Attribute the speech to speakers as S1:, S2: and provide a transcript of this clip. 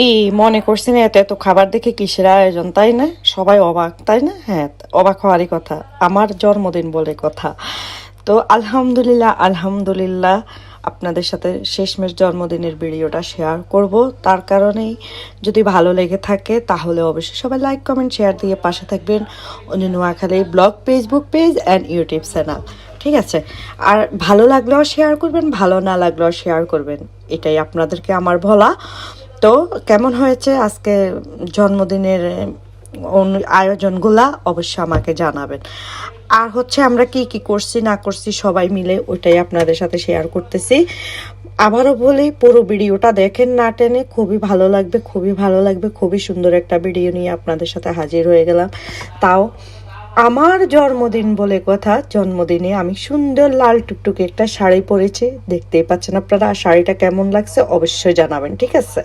S1: কি মনে করছেন এত এত খাবার দেখে কিসের আয়োজন, তাই না? সবাই অবাক, তাই না? হ্যাঁ অবাক হওয়ারই কথা, আমার জন্মদিন বলে কথা। তো আলহামদুলিল্লাহ আলহামদুলিল্লাহ আপনাদের সাথে শেষমেশ জন্মদিনের ভিডিওটা শেয়ার করব। তার কারণেই যদি ভালো লেগে থাকে, তাহলে অবশ্যই সবাই লাইক কমেন্ট শেয়ার দিয়ে পাশে থাকবেন অন্য Noakhali blog Facebook page and YouTube channel ঠিক আছে? আর ভালো লাগলেও শেয়ার করবেন, ভালো না লাগলেও শেয়ার করবেন। এটাই আপনাদেরকে আমার বলা। তো কেমন হয়েছে? আজকে জন্মদিনের আয়োজনগুলা অবশ্যই আমাকে জানাবেন। আর হচ্ছে আমরা কি কি করছি, না করছি সবাই মিলে ওইটাই আপনাদের সাথে শেয়ার করতেছি। আবারও বলি, পুরো ভিডিওটা দেখেন না টেনে, খুবই ভালো লাগবে, খুবই ভালো লাগবে, খুবই সুন্দর একটা ভিডিও নিয়ে আপনাদের সাথে হাজির হয়ে গেলাম। তাও আমার জন্মদিন বলে কথা, জন্মদিনে আমি সুন্দর লাল টুকটুকে একটা শাড়ি পরেছি। দেখতেই পাচ্ছেন আপনারা, শাড়িটা কেমন লাগছে, অবশ্যই জানাবেন, ঠিক আছে?